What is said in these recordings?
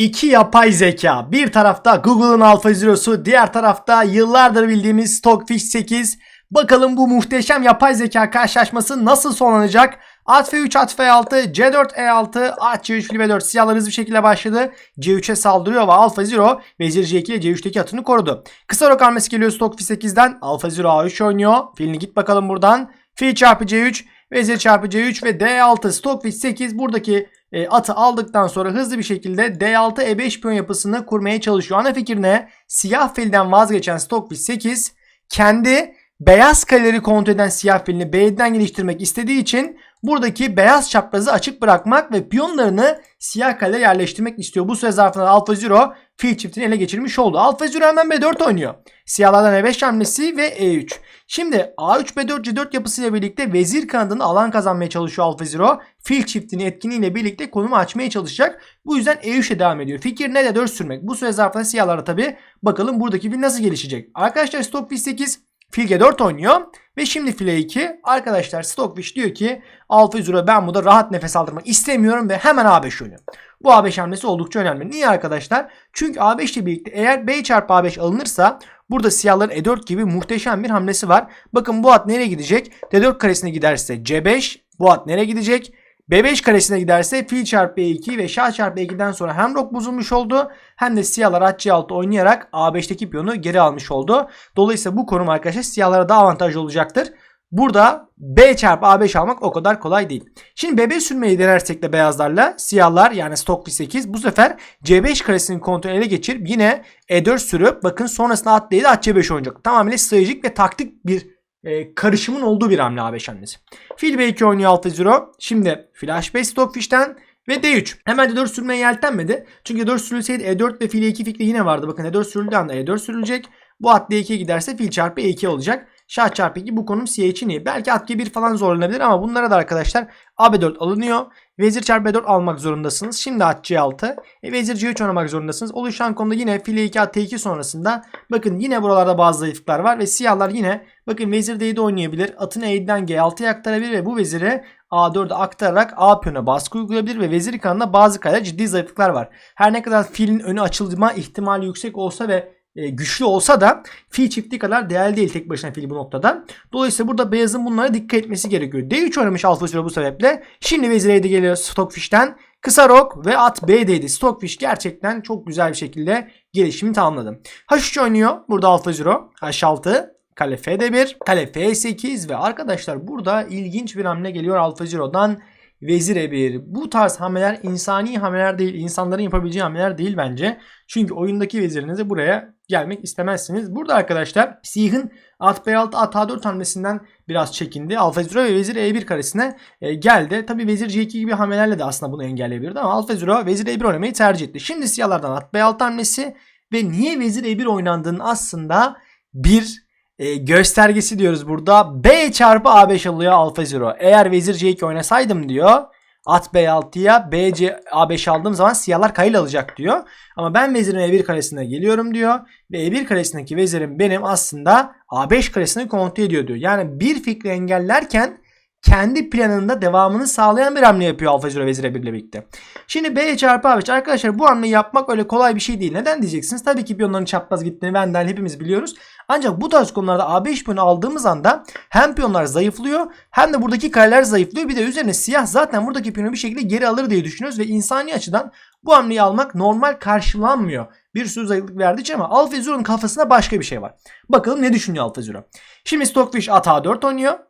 İki yapay zeka. Bir tarafta Google'ın Alpha Zero'su, diğer tarafta yıllardır bildiğimiz Stockfish 8. Bakalım bu muhteşem yapay zeka karşılaşması nasıl sonlanacak? At F3, At F6, C4, E6, At C3, Fil B4 siyahlar hızlı bir şekilde başladı. C3'e saldırıyor ve Alpha Zero Vezir C2 ile C3'teki atını korudu. Kısa rok hamlesi geliyor Stockfish 8'den. Alpha Zero A3 oynuyor. Filini git bakalım buradan. Fil çarpı C3, Vezir çarpı C3 ve D6 Stockfish 8 buradaki e, atı aldıktan sonra hızlı bir şekilde D6 E5 piyon yapısını kurmaya çalışıyor. Ana fikir ne? Siyah filden vazgeçen Stockfish 8 kendi beyaz kaleleri kontrol eden siyah filini B7'den geliştirmek istediği için buradaki beyaz çaprazı açık bırakmak ve piyonlarını siyah kaleye yerleştirmek istiyor. Bu süre zarfında Alfa Zero fil çiftini ele geçirmiş oldu. Alfa Zero hemen B4 oynuyor. Siyahlardan E5 hamlesi ve E3. Şimdi A3 B4 C4 yapısıyla birlikte vezir kanadında alan kazanmaya çalışıyor Alfa Zero. Fil çiftini etkinliğiyle birlikte konumu açmaya çalışacak. Bu yüzden E3'e devam ediyor. Fikir ne de 4 sürmek. Bu süre zarfında siyahlara tabi bakalım buradaki fil nasıl gelişecek. Arkadaşlar Stockfish 8 Fil G4 oynuyor. Ve şimdi file 2. Arkadaşlar Stockfish diyor ki Alfa Zero ben burada rahat nefes aldırmak istemiyorum ve hemen A5 oynuyor. Bu A5 hamlesi oldukça önemli. Niye arkadaşlar? Çünkü A5 ile birlikte eğer B çarpı A5 alınırsa burada siyahların E4 gibi muhteşem bir hamlesi var. Bakın bu at nereye gidecek? D4 karesine giderse C5. Bu at nereye gidecek? B5 karesine giderse fil çarpı E2 ve şah çarpı E2'den sonra hem rok bozulmuş oldu hem de siyahlar at C6 oynayarak A5'teki piyonu geri almış oldu. Dolayısıyla bu konum arkadaşlar siyahlara daha avantajlı olacaktır. Burada B çarpı A5 almak o kadar kolay değil. Şimdi B5 sürmeyi denersek de beyazlarla siyahlar yani Stockfish 8 bu sefer C5 karesini kontrol ele geçirip yine E4 sürüp bakın sonrasında at değil at C5 oynayacak. Tamamıyla stratejik ve taktik bir e, karışımın olduğu bir hamle A5 hamlesi. Fil B2 oynuyor Alfa Zero. Şimdi Flash 5 Stockfish'ten ve D3. Hemen D4 sürmeye yeltenmedi. Çünkü D4 sürülseydi E4 ve fil E2 fikri yine vardı. Bakın E4 sürüldüğü anda E4 sürülecek. Bu at D2'ye giderse fil çarpı E2 olacak. Şah çarpı 2 bu konum siyah için iyi. Belki at G1 falan zorlanabilir ama bunlara da arkadaşlar AB4 alınıyor. Vezir çarpı B4 almak zorundasınız. Şimdi at C6. E, vezir C3 oynamak zorundasınız. Oluşan konuda yine file 2 at T2 sonrasında bakın yine buralarda bazı zayıflıklar var ve siyahlar yine bakın vezir D7 oynayabilir. Atını E7'den G6'ya aktarabilir ve bu veziri A4'e aktararak A piyona baskı uygulayabilir ve vezir kanında bazı kale ciddi zayıflıklar var. Her ne kadar filin önü açılma ihtimali yüksek olsa ve e, güçlü olsa da fil çiftliği kadar değerli değil tek başına fil bu noktada. Dolayısıyla burada beyazın bunlara dikkat etmesi gerekiyor. D3 oynamış Alfa Zero bu sebeple. Şimdi vezir E7 geliyor Stockfish'ten. Kısa rok ve at B7'ydi. Stockfish gerçekten çok güzel bir şekilde gelişimi tamamladı. H3 oynuyor. Burada Alfa Zero. H6. Kale F'de 1. Kale F8 ve arkadaşlar burada ilginç bir hamle geliyor Alfa Zero'dan. Vezir E1. Bu tarz hamleler insani hamleler değil. insanların yapabileceği hamleler değil bence. Çünkü oyundaki vezirinize buraya gelmek istemezsiniz. Burada arkadaşlar Sih'in at B6 at A4 hamlesinden biraz çekindi. Alfa Zero ve vezir E1 karesine e, geldi. Tabi vezir C2 gibi hamlelerle de aslında bunu engelleyebilirdi ama Alfa Zero vezir E1 oynamayı tercih etti. Şimdi siyahlardan at B6 hamlesi ve niye vezir E1 oynandığının aslında bir e, göstergesi diyoruz burada. B çarpı A5 alıyor Alfa Zero. Eğer vezir C2 oynasaydım diyor. At B6'ya BC A5 aldığım zaman siyahlar kayıl alacak diyor. Ama ben vezirin E1 karesine geliyorum diyor. Ve E1 karesindeki vezirim benim aslında A5 karesini kontrol ediyor diyor. Yani bir fikri engellerken kendi planında devamını sağlayan bir hamle yapıyor Alfa Zero vezir E1 ile birlikte. Şimdi B çarpı A5 arkadaşlar bu hamleyi yapmak öyle kolay bir şey değil. Neden diyeceksiniz? Tabii ki piyonların çapraz gittiğini benden hepimiz biliyoruz. Ancak bu tarz konularda A5 piyonu aldığımız anda hem piyonlar zayıflıyor hem de buradaki kareler zayıflıyor. Bir de üzerine siyah zaten buradaki piyonu bir şekilde geri alır diye düşünüyoruz ve insani açıdan bu hamleyi almak normal karşılanmıyor. Bir sürü zayıflık verdiği için ama Alfa Zero'nun kafasında başka bir şey var. Bakalım ne düşünüyor Alfa Zero. Şimdi Stockfish at A4 oynuyor.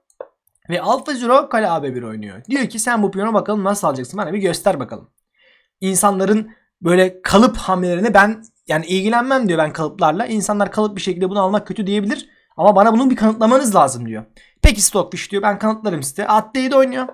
Ve Alfa Zero kale AB1 oynuyor. Diyor ki sen bu piyonu bakalım nasıl alacaksın bana bir göster bakalım. İnsanların böyle kalıp hamlelerine ben yani ilgilenmem diyor ben kalıplarla. İnsanlar kalıp bir şekilde bunu almak kötü diyebilir. Ama bana bunu bir kanıtlamanız lazım diyor. Peki Stockfish diyor ben kanıtlarım size. At D7 oynuyor.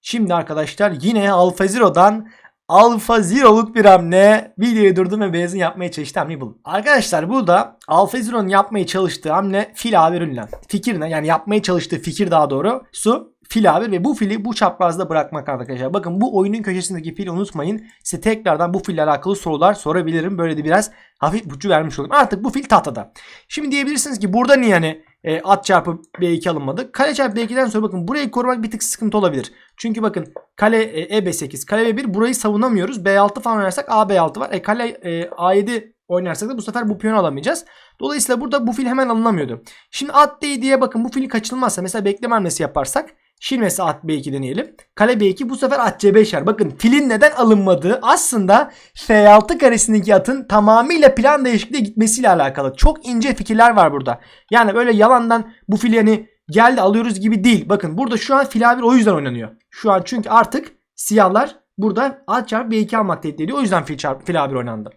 Şimdi arkadaşlar yine Alfa Zero'dan Alfa Zero'luk bir hamle. Videoyu durdum ve beyazın yapmaya çalıştığı hamleyi buldum. Arkadaşlar burada Alfa Zero'nun yapmaya çalıştığı hamle fil A1 ünlem. Fikir ne? Yani yapmaya çalıştığı fikir daha doğru. Su fil A1 ve bu fili bu çaprazda bırakmak arkadaşlar. Bakın bu oyunun köşesindeki fili unutmayın. Size tekrardan bu fille alakalı sorular sorabilirim. Böyle de biraz hafif buçu vermiş olayım. Artık bu fil tahtada. Şimdi diyebilirsiniz ki burada niye yani E, at çarpı B2 alınmadı. Kale çarpı B2'den sonra bakın burayı korumak bir tık sıkıntı olabilir. Çünkü bakın kale e, E5-8, kale B1 burayı savunamıyoruz. B6 falan oynarsak A B6 var. E, kale e, A7 oynarsak da bu sefer bu piyonu alamayacağız. Dolayısıyla burada bu fil hemen alınamıyordu. Şimdi at D diye bakın bu fili kaçınılmazsa mesela bekleme hamlesi yaparsak Şimdi at B2 deneyelim. Kale B2 bu sefer at C5 yer. Bakın filin neden alınmadığı aslında F6 karesindeki atın tamamıyla plan değişikliğe gitmesiyle alakalı. Çok ince fikirler var burada. Yani böyle yalandan bu fili hani geldi alıyoruz gibi değil. Bakın burada şu an fil A1 o yüzden oynanıyor. Şu an çünkü artık siyahlar burada at çarpı B2 almak tehdit. O yüzden fil, çarpı, fil A1 oynandı.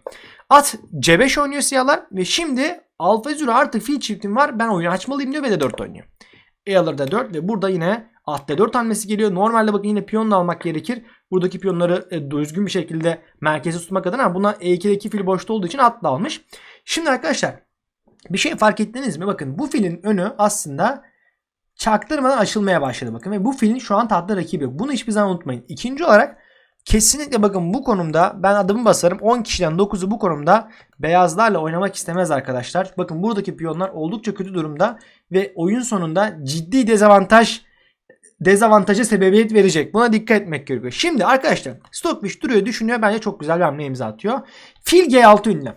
At C5 oynuyor siyahlar ve şimdi alfa zürü artık fil çiftim var. Ben oyunu açmalıyım diyor ve de 4 oynuyor. E alır da 4 ve burada yine At D4 hamlesi geliyor. Normalde bakın yine piyonla almak gerekir. Buradaki piyonları e, düzgün bir şekilde merkeze tutmak adına buna E2'deki fil boşta olduğu için atla almış. Şimdi arkadaşlar bir şey fark ettiniz mi? Bakın bu filin önü aslında çaktırmadan aşılmaya başladı bakın ve bu filin şu an tatlı rakibi. Bunu hiçbir zaman unutmayın. İkinci olarak kesinlikle bakın bu konumda ben adımı basarım 10 kişiden 9'u bu konumda beyazlarla oynamak istemez arkadaşlar. Bakın buradaki piyonlar oldukça kötü durumda ve oyun sonunda ciddi dezavantaj dezavantaja sebebiyet verecek. Buna dikkat etmek gerekiyor. Şimdi arkadaşlar Stockfish duruyor düşünüyor. Bence çok güzel bir hamle imza atıyor. Fil G6 ünlem.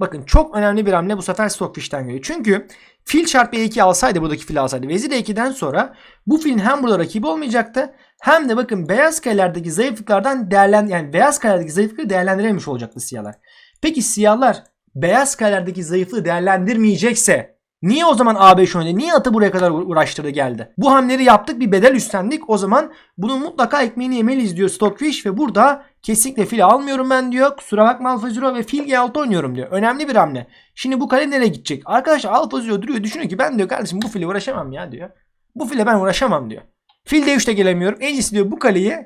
Bakın çok önemli bir hamle bu sefer Stockfish'ten geliyor. Çünkü fil çarpı E2 alsaydı buradaki fil alsaydı vezir E2'den sonra bu filin hem burada rakibi olmayacaktı hem de bakın beyaz karelerdeki zayıflıklardan değerlen yani beyaz karelerdeki zayıflıkları değerlendirememiş olacaktı siyahlar. Peki siyahlar beyaz karelerdeki zayıflığı değerlendirmeyecekse Niye o zaman A5 oynadı? Niye atı buraya kadar uğraştırdı geldi? Bu hamleleri yaptık bir bedel üstlendik. O zaman bunun mutlaka ekmeğini yemeliyiz diyor Stockfish ve burada kesinlikle fil almıyorum ben diyor. Kusura bakma Alfa Zero ve fil G6 oynuyorum diyor. Önemli bir hamle. Şimdi bu kale nereye gidecek? Arkadaşlar Alfa Zero duruyor düşünüyor ki ben diyor kardeşim bu file uğraşamam ya diyor. Bu file ben uğraşamam diyor. Fil D3'te gelemiyorum. En iyisi diyor bu kaleyi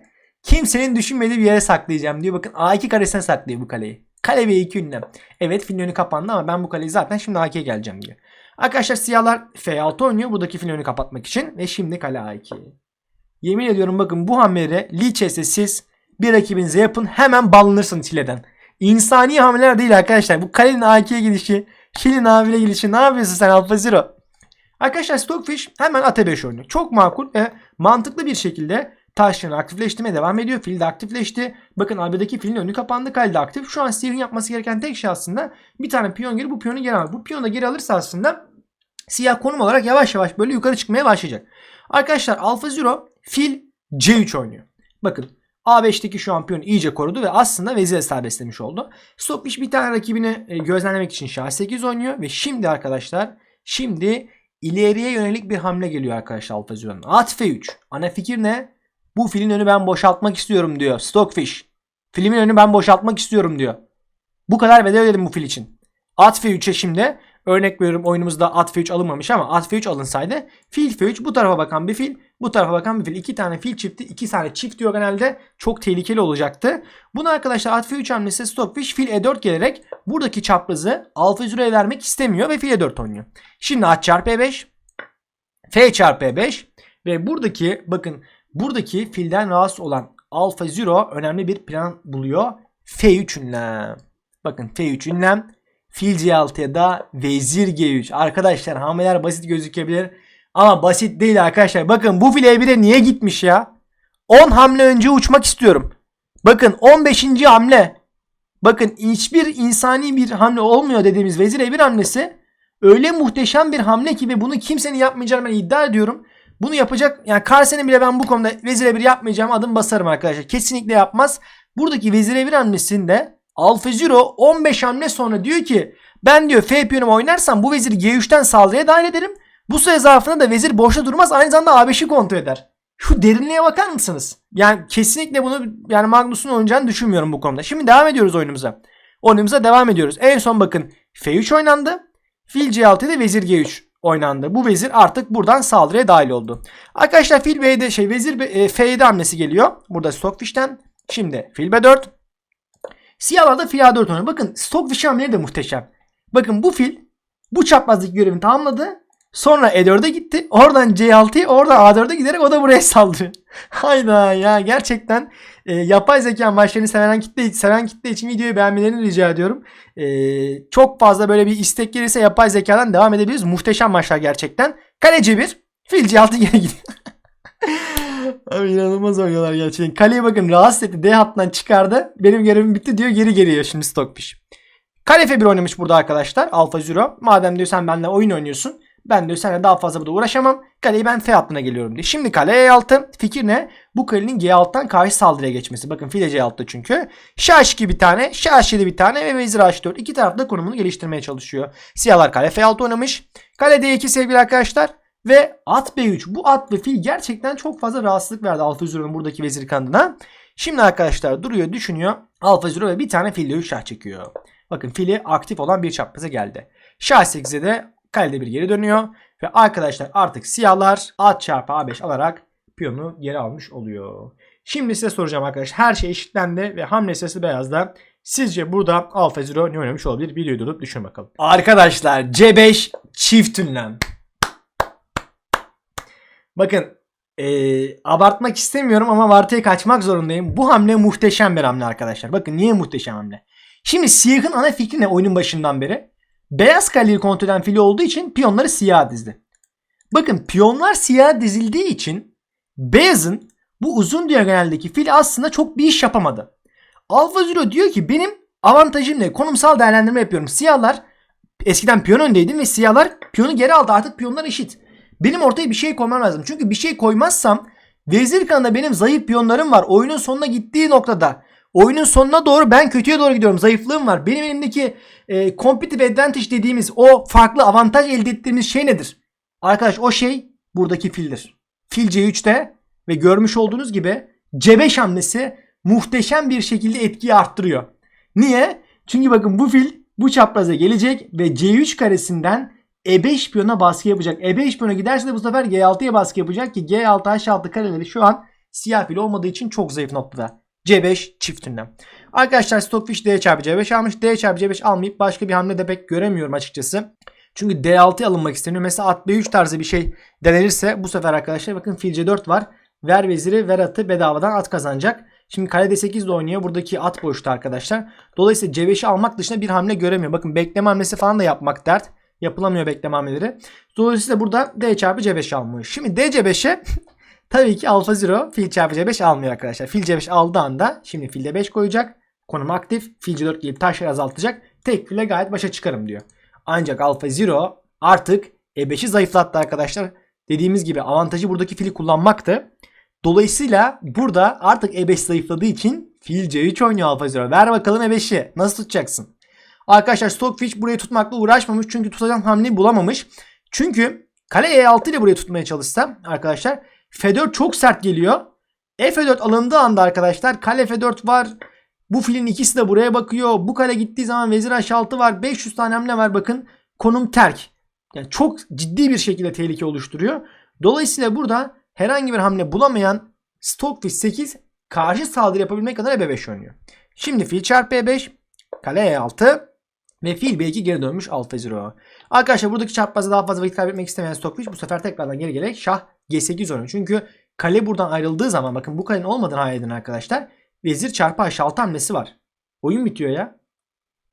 kimsenin düşünmediği bir yere saklayacağım diyor. Bakın A2 karesine saklıyor bu kaleyi. Kale B2 ünlem. Evet filin önü kapandı ama ben bu kaleyi zaten şimdi A2'ye geleceğim diyor. Arkadaşlar siyahlar F6 oynuyor buradaki filin önü kapatmak için. Ve şimdi kale A2. Yemin ediyorum bakın bu hamleleri Lichess'e siz bir rakibinize yapın hemen ballanırsınız hileden. İnsani hamleler değil arkadaşlar. Bu kalenin A2'ye gidişi, filin A1'e gidişi ne yapıyorsun sen Alfa Zero? Arkadaşlar Stockfish hemen at 5 oynuyor. Çok makul ve mantıklı bir şekilde taşlarını aktifleştirmeye devam ediyor. Fil de aktifleşti. Bakın arbedeki filin önü kapandı. Kale de aktif. Şu an siyahın yapması gereken tek şey aslında bir tane piyon geri bu piyonu geri alır. Bu piyonu da geri alırsa aslında siyah konum olarak yavaş yavaş böyle yukarı çıkmaya başlayacak. Arkadaşlar Alfa Zero fil C3 oynuyor. Bakın A5'teki şu an piyon iyice korudu ve aslında vezir serbestlemiş oldu. Stockfish bir tane rakibini e, gözlemlemek için şah 8 oynuyor ve şimdi arkadaşlar şimdi ileriye yönelik bir hamle geliyor arkadaşlar Alfa Zero'nun. At F3. Ana fikir ne? Bu filin önü ben boşaltmak istiyorum diyor. Stockfish. Filmin önü ben boşaltmak istiyorum diyor. Bu kadar bedel ödedim bu fil için. At F3'e şimdi örnek veriyorum oyunumuzda at F3 alınmamış ama at F3 alınsaydı fil F3 bu tarafa bakan bir fil bu tarafa bakan bir fil. iki tane fil çifti iki tane çift diyor genelde çok tehlikeli olacaktı. Bunu arkadaşlar at F3 hamlesi Stockfish fil E4 gelerek buradaki çaprazı alfa züreye vermek istemiyor ve fil E4 oynuyor. Şimdi at çarpı E5 F çarpı E5 ve buradaki bakın Buradaki filden rahatsız olan Alfa Zero önemli bir plan buluyor. F3 ünlem. Bakın F3 ünlem. Fil C6'ya da Vezir G3. Arkadaşlar hamleler basit gözükebilir. Ama basit değil arkadaşlar. Bakın bu fil E1'e niye gitmiş ya? 10 hamle önce uçmak istiyorum. Bakın 15. hamle. Bakın hiçbir insani bir hamle olmuyor dediğimiz Vezir E1 hamlesi öyle muhteşem bir hamle ki ve bunu kimsenin yapmayacağını ben iddia ediyorum. Bunu yapacak yani Carsen'in bile ben bu konuda vezire bir yapmayacağım adım basarım arkadaşlar. Kesinlikle yapmaz. Buradaki vezire bir hamlesinde Alfa Zero 15 hamle sonra diyor ki ben diyor F piyonumu oynarsam bu veziri G3'ten saldırıya dahil ederim. Bu süre zarfında da vezir boşta durmaz aynı zamanda A5'i kontrol eder. Şu derinliğe bakar mısınız? Yani kesinlikle bunu yani Magnus'un oynayacağını düşünmüyorum bu konuda. Şimdi devam ediyoruz oyunumuza. Oyunumuza devam ediyoruz. En son bakın F3 oynandı. Fil C6'da vezir G3 oynandı. Bu vezir artık buradan saldırıya dahil oldu. Arkadaşlar fil B'de şey vezir e, F7 hamlesi geliyor. Burada Stockfish'ten. Şimdi fil B4. Siyahlar da fil A4 oynuyor. Bakın Stockfish hamleleri de muhteşem. Bakın bu fil bu çaprazdaki görevini tamamladı. Sonra E4'e gitti. Oradan C6'ya oradan A4'e giderek o da buraya saldırıyor. Hayda ya gerçekten e, yapay zeka maçlarını seven kitle, seven kitle için videoyu beğenmelerini rica ediyorum. E, çok fazla böyle bir istek gelirse yapay zekadan devam edebiliriz. Muhteşem maçlar gerçekten. Kaleci 1. Fil C6 geri gidiyor. Abi inanılmaz oynuyorlar gerçekten. Kaleye bakın rahatsız etti. D hattından çıkardı. Benim görevim bitti diyor. Geri geliyor şimdi Stockfish. Kale F1 oynamış burada arkadaşlar. Alfa Zero. Madem diyor sen benimle oyun oynuyorsun. Ben diyor seninle daha fazla burada uğraşamam. Kaleyi ben F hattına geliyorum diye. Şimdi kale E6. Fikir ne? Bu kalenin G6'dan karşı saldırıya geçmesi. Bakın file C6'da çünkü. Şah 2 bir tane. Şah 7 bir tane ve vezir H4. İki tarafta konumunu geliştirmeye çalışıyor. Siyahlar kale F6 oynamış. Kale D2 sevgili arkadaşlar. Ve at B3. Bu at ve fil gerçekten çok fazla rahatsızlık verdi Alfa Zero'nun buradaki vezir kanadına. Şimdi arkadaşlar duruyor düşünüyor. Alfa Zero ve bir tane fille 3 şah çekiyor. Bakın fili aktif olan bir çapraza geldi. Şah 8'e de kalede bir geri dönüyor. Ve arkadaşlar artık siyahlar at çarpı A5 alarak piyonu geri almış oluyor. Şimdi size soracağım arkadaşlar. Her şey eşitlendi ve hamle sırası beyazda. Sizce burada Alfa Zero ne oynamış olabilir? Videoyu durup düşün bakalım. Arkadaşlar C5 çift ünlem. Bakın ee, abartmak istemiyorum ama Varta'ya kaçmak zorundayım. Bu hamle muhteşem bir hamle arkadaşlar. Bakın niye muhteşem hamle? Şimdi siyahın ana fikri ne oyunun başından beri? Beyaz kaleyi kontrol eden fili olduğu için piyonları siyah dizdi. Bakın piyonlar siyah dizildiği için beyazın bu uzun diagonaldeki fil aslında çok bir iş yapamadı. Alfa Zero diyor ki benim avantajım ne? Konumsal değerlendirme yapıyorum. Siyahlar eskiden piyon öndeydim ve siyahlar piyonu geri aldı. Artık piyonlar eşit. Benim ortaya bir şey koymam lazım. Çünkü bir şey koymazsam vezir kanında benim zayıf piyonlarım var. Oyunun sonuna gittiği noktada oyunun sonuna doğru ben kötüye doğru gidiyorum. Zayıflığım var. Benim elimdeki e, competitive advantage dediğimiz o farklı avantaj elde ettiğimiz şey nedir? Arkadaş o şey buradaki fildir. Fil C3'te ve görmüş olduğunuz gibi C5 hamlesi muhteşem bir şekilde etkiyi arttırıyor. Niye? Çünkü bakın bu fil bu çapraza gelecek ve C3 karesinden E5 piyona baskı yapacak. E5 piyona giderse de bu sefer G6'ya baskı yapacak ki G6 H6 kareleri şu an siyah fil olmadığı için çok zayıf noktada. C5 çift ünlem. Arkadaşlar Stockfish D çarpı C5 almış. D çarpı C5 almayıp başka bir hamle de pek göremiyorum açıkçası. Çünkü D6 alınmak isteniyor. Mesela at B3 tarzı bir şey denenirse bu sefer arkadaşlar bakın fil C4 var. Ver veziri ver atı bedavadan at kazanacak. Şimdi kale D8 de oynuyor. Buradaki at boşta arkadaşlar. Dolayısıyla C5'i almak dışında bir hamle göremiyor. Bakın bekleme hamlesi falan da yapmak dert. Yapılamıyor bekleme hamleleri. Dolayısıyla burada D çarpı C5 almış. Şimdi D C5'e tabii ki alfa 0 fil çarpı C5 almıyor arkadaşlar. Fil C5 aldığı anda şimdi fil D5 koyacak. Konum aktif. Fil C4 gelip taşları azaltacak. Tek file gayet başa çıkarım diyor. Ancak alfa 0 artık E5'i zayıflattı arkadaşlar. Dediğimiz gibi avantajı buradaki fili kullanmaktı. Dolayısıyla burada artık E5 zayıfladığı için fil C3 oynuyor alfa 0. Ver bakalım E5'i. Nasıl tutacaksın? Arkadaşlar Stockfish burayı tutmakla uğraşmamış. Çünkü tutacağım hamleyi bulamamış. Çünkü kale E6 ile burayı tutmaya çalışsam arkadaşlar F4 çok sert geliyor. F4 alındığı anda arkadaşlar kale F4 var. Bu filin ikisi de buraya bakıyor. Bu kale gittiği zaman vezir H6 var. 500 tane hamle var bakın. Konum terk. Yani çok ciddi bir şekilde tehlike oluşturuyor. Dolayısıyla burada herhangi bir hamle bulamayan Stockfish 8 karşı saldırı yapabilmek adına B5 oynuyor. Şimdi fil çarpı E5, kale E6 ve fil B2 geri dönmüş alfa 0. Arkadaşlar buradaki çarpmazda daha fazla vakit kaybetmek istemeyen Stockfish bu sefer tekrardan geri gelerek şah G8 oynuyor. Çünkü kale buradan ayrıldığı zaman bakın bu kalenin olmadığını hayal edin arkadaşlar. Vezir çarpı H6 hamlesi var. Oyun bitiyor ya.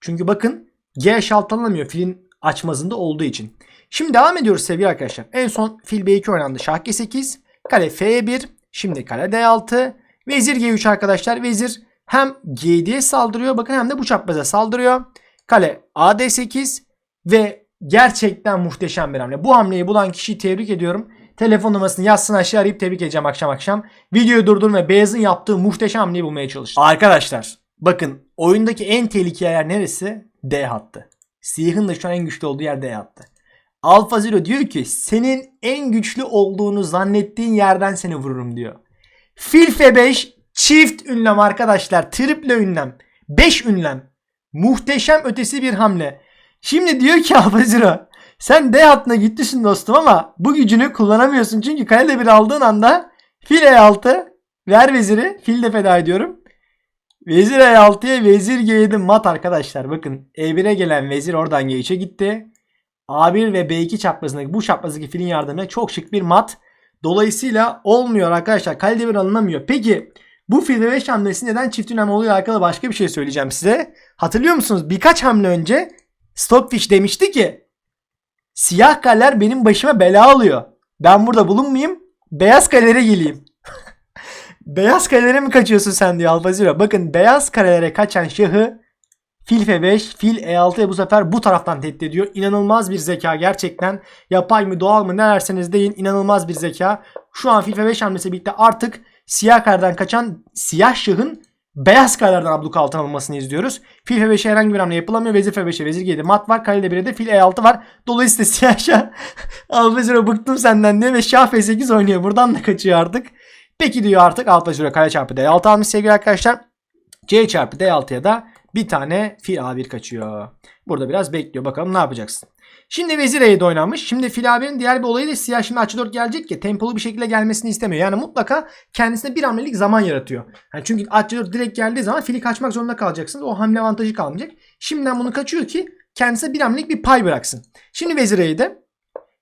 Çünkü bakın G H6 alınamıyor filin açmazında olduğu için. Şimdi devam ediyoruz sevgili arkadaşlar. En son fil B2 oynandı. Şah G8. Kale F1. Şimdi kale D6. Vezir G3 arkadaşlar. Vezir hem G7'ye saldırıyor. Bakın hem de bu çapraza saldırıyor. Kale A D8. Ve gerçekten muhteşem bir hamle. Bu hamleyi bulan kişiyi tebrik ediyorum. Telefon numarasını yazsın aşağı arayıp tebrik edeceğim akşam akşam. Videoyu durdurun ve Beyaz'ın yaptığı muhteşem hamleyi bulmaya çalışın. Arkadaşlar bakın oyundaki en tehlikeli yer neresi? D hattı. Siyah'ın da şu an en güçlü olduğu yer D hattı. Alfa Zero diyor ki senin en güçlü olduğunu zannettiğin yerden seni vururum diyor. Fil F5 çift ünlem arkadaşlar. Triple ünlem. 5 ünlem. Muhteşem ötesi bir hamle. Şimdi diyor ki Alfa Zero sen D hattına gitmişsin dostum ama bu gücünü kullanamıyorsun. Çünkü kalede bir aldığın anda fil E6 ver veziri fil de feda ediyorum. Vezir E6'ya vezir G7 mat arkadaşlar. Bakın E1'e gelen vezir oradan G3'e gitti. A1 ve B2 çaprazındaki bu çaprazdaki filin yardımıyla çok şık bir mat. Dolayısıyla olmuyor arkadaşlar. Kalede bir alınamıyor. Peki bu fil ve 5 hamlesi neden çift ünlem oluyor alakalı başka bir şey söyleyeceğim size. Hatırlıyor musunuz? Birkaç hamle önce Stockfish demişti ki siyah kaller benim başıma bela alıyor. Ben burada bulunmayayım. Beyaz kalelere geleyim. beyaz kalelere mi kaçıyorsun sen diyor Alfa Zero. Bakın beyaz kalelere kaçan şahı Fil F5, Fil E6'ya bu sefer bu taraftan tehdit ediyor. İnanılmaz bir zeka gerçekten. Yapay mı doğal mı ne derseniz deyin inanılmaz bir zeka. Şu an Fil F5 hamlesi birlikte artık siyah kareden kaçan siyah şahın beyaz karelerden abluk altına alınmasını izliyoruz. Fil F5'e herhangi bir hamle yapılamıyor. Vezir F5'e vezir G7 mat var. Kalede 1'e de fil E6 var. Dolayısıyla siyah şah Alfa Zero bıktım senden diyor ve şah F8 oynuyor. Buradan da kaçıyor artık. Peki diyor artık Alfa Zero kare çarpı D6 almış sevgili arkadaşlar. C çarpı D6'ya da bir tane fil A1 kaçıyor. Burada biraz bekliyor. Bakalım ne yapacaksın. Şimdi vezir E7 oynanmış. Şimdi fil A1'in diğer bir olayı da siyah şimdi H4 gelecek ya tempolu bir şekilde gelmesini istemiyor. Yani mutlaka kendisine bir hamlelik zaman yaratıyor. Yani çünkü H4 direkt geldiği zaman fili kaçmak zorunda kalacaksınız. O hamle avantajı kalmayacak. Şimdiden bunu kaçıyor ki kendisine bir hamlelik bir pay bıraksın. Şimdi vezir E7.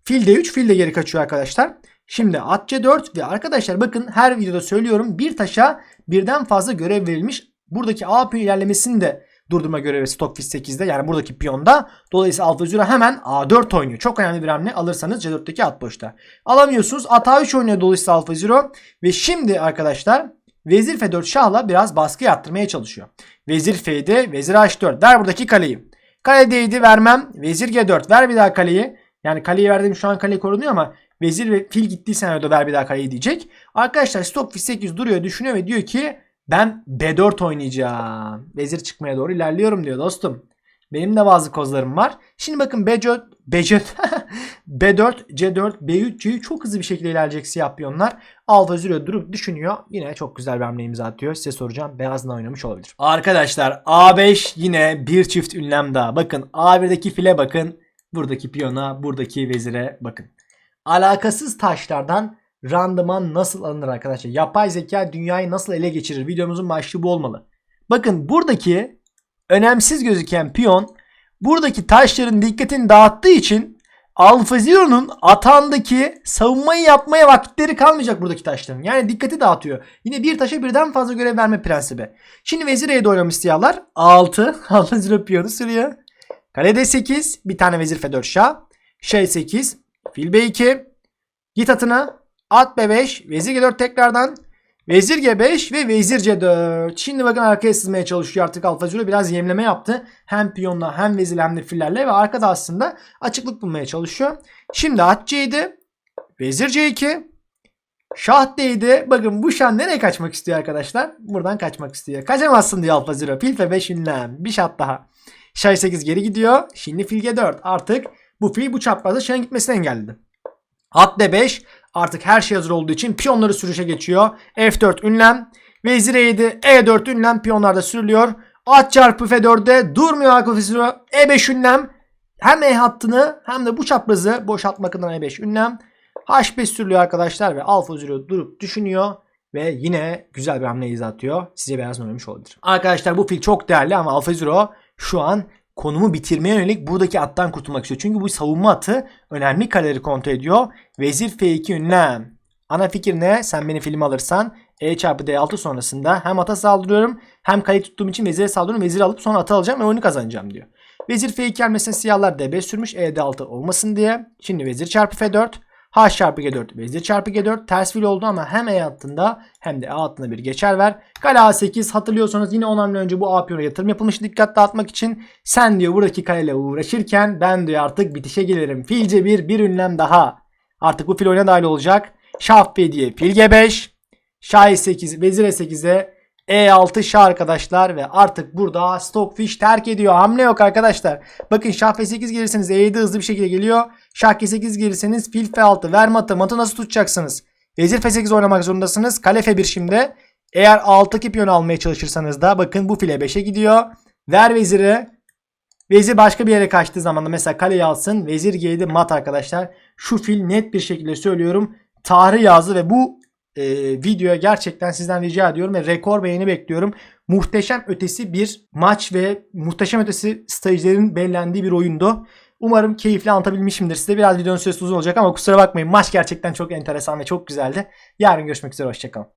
Fil D3 fil de geri kaçıyor arkadaşlar. Şimdi at C4 ve arkadaşlar bakın her videoda söylüyorum bir taşa birden fazla görev verilmiş. Buradaki A ilerlemesini de durdurma görevi Stockfish 8'de yani buradaki piyonda. Dolayısıyla Alfa hemen A4 oynuyor. Çok önemli bir hamle alırsanız C4'teki at boşta. Alamıyorsunuz. At A3 oynuyor dolayısıyla Alfa. Ve şimdi arkadaşlar Vezir F4 Şah'la biraz baskı yaptırmaya çalışıyor. Vezir F7, Vezir H4. Ver buradaki kaleyi. Kale D'ydi vermem. Vezir G4. Ver bir daha kaleyi. Yani kaleyi verdim şu an kale korunuyor ama Vezir ve fil gittiği senaryoda ver bir daha kaleyi diyecek. Arkadaşlar Stockfish 8 duruyor düşünüyor ve diyor ki ben B4 oynayacağım. Vezir çıkmaya doğru ilerliyorum diyor dostum. Benim de bazı kozlarım var. Şimdi bakın B4, B4, B4, C4, B3, C3 çok hızlı bir şekilde ilerleyecek siyah piyonlar. Alfa Zero durup düşünüyor. Yine çok güzel bir hamle imza atıyor. Size soracağım. Beyaz ne oynamış olabilir? Arkadaşlar A5 yine bir çift ünlem daha. Bakın A1'deki file bakın. Buradaki piyona, buradaki vezire bakın. Alakasız taşlardan randıman nasıl alınır arkadaşlar? Yapay zeka dünyayı nasıl ele geçirir? Videomuzun başlığı bu olmalı. Bakın buradaki önemsiz gözüken piyon buradaki taşların dikkatini dağıttığı için Alfa Zero'nun atağındaki savunmayı yapmaya vakitleri kalmayacak buradaki taşların. Yani dikkati dağıtıyor. Yine bir taşa birden fazla görev verme prensibi. Şimdi Vezir E'de oynamış siyahlar. 6. Alfa Zero piyonu sürüyor. Kale D8. Bir tane Vezir F4 Şah. Şey 8. Fil B2. Git atına. At B5. Vezir G4 tekrardan. Vezir G5 ve Vezir C4. Şimdi bakın arkaya sızmaya çalışıyor artık Alfa Zero. Biraz yemleme yaptı. Hem piyonla hem vezirle hem de fillerle ve arkada aslında açıklık bulmaya çalışıyor. Şimdi at C7. Vezir C2. Şah D'ydi. Bakın bu şah nereye kaçmak istiyor arkadaşlar? Buradan kaçmak istiyor. Kaçamazsın diyor Alfa Zero. Fil F5 ünlem. Bir şat daha. Şah 8 geri gidiyor. Şimdi fil G4. Artık bu fil bu çaprazda şahın gitmesini engelledi. At D5. Artık her şey hazır olduğu için piyonları sürüşe geçiyor. F4 ünlem. Vezir E7, E4 ünlem piyonlar da sürülüyor. At çarpı F4'de durmuyor Zero. E5 ünlem. Hem E hattını hem de bu çaprazı boşaltmak adına E5 ünlem. H5 sürülüyor arkadaşlar ve Alfa Zero durup düşünüyor. Ve yine güzel bir hamle izah atıyor. Size beyaz oynamış olabilir. Arkadaşlar bu fil çok değerli ama Alfa Zero şu an konumu bitirmeye yönelik buradaki attan kurtulmak istiyor. Çünkü bu savunma atı önemli kaleleri kontrol ediyor. Vezir F2 ünlem. Ana fikir ne? Sen beni film alırsan E çarpı D6 sonrasında hem ata saldırıyorum hem kaleyi tuttuğum için vezire saldırıyorum. Veziri alıp sonra atı alacağım ve oyunu kazanacağım diyor. Vezir F2 hamlesine siyahlar D5 sürmüş E D6 olmasın diye. Şimdi vezir çarpı F4. H çarpı G4 vezir çarpı G4 ters fil oldu ama hem E hattında hem de A hattında bir geçer ver. Kale A8 hatırlıyorsanız yine 10 hamle önce bu A piyona yatırım yapılmış dikkat dağıtmak için. Sen diyor buradaki kaleyle uğraşırken ben diyor artık bitişe gelirim. Filce bir bir ünlem daha. Artık bu fil oyuna dahil olacak. Şah B7 fil G5. Şah E8 vezir E8'e E6 şah arkadaşlar ve artık burada Stockfish terk ediyor. Hamle yok arkadaşlar. Bakın şah F8 gelirseniz E7 hızlı bir şekilde geliyor. Şah G8 gelirseniz fil F6 ver matı. Matı nasıl tutacaksınız? Vezir F8 oynamak zorundasınız. Kale F1 şimdi. Eğer alttaki piyon almaya çalışırsanız da bakın bu file 5'e gidiyor. Ver veziri. Vezir başka bir yere kaçtığı zaman da mesela kaleyi alsın. Vezir G7 mat arkadaşlar. Şu fil net bir şekilde söylüyorum. Tarih yazdı ve bu e, videoya gerçekten sizden rica ediyorum ve rekor beğeni bekliyorum. Muhteşem ötesi bir maç ve muhteşem ötesi stajyerin belirlendiği bir oyundu. Umarım keyifli anlatabilmişimdir size. Biraz videonun süresi uzun olacak ama kusura bakmayın. Maç gerçekten çok enteresan ve çok güzeldi. Yarın görüşmek üzere. Hoşçakalın.